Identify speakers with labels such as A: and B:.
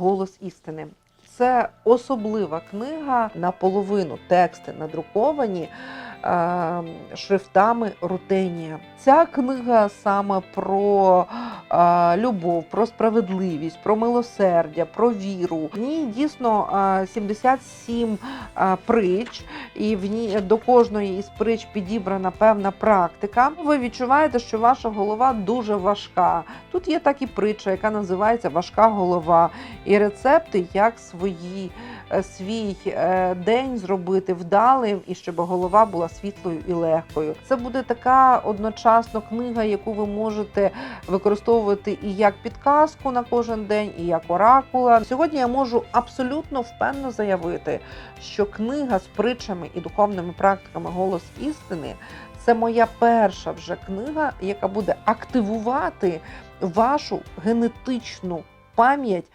A: Голос істини. Це особлива книга наполовину тексти надруковані е, шрифтами Рутенія. Ця книга саме про е, любов, про справедливість, про милосердя, про віру. В ній дійсно е, 77 е, притч, і в ній до кожної із притч підібрана певна практика. Ви відчуваєте, що ваша голова дуже важка. Тут є так і притча, яка називається Важка голова, і рецепти, як свої е, свій е, день зробити вдалим, і щоб голова була світлою і легкою. Це буде така одночасно книга, яку ви можете використовувати і як підказку на кожен день, і як оракула. Сьогодні я можу абсолютно впевнено заявити, що книга з притчами і духовними практиками Голос істини це моя перша вже книга, яка буде активувати вашу генетичну пам'ять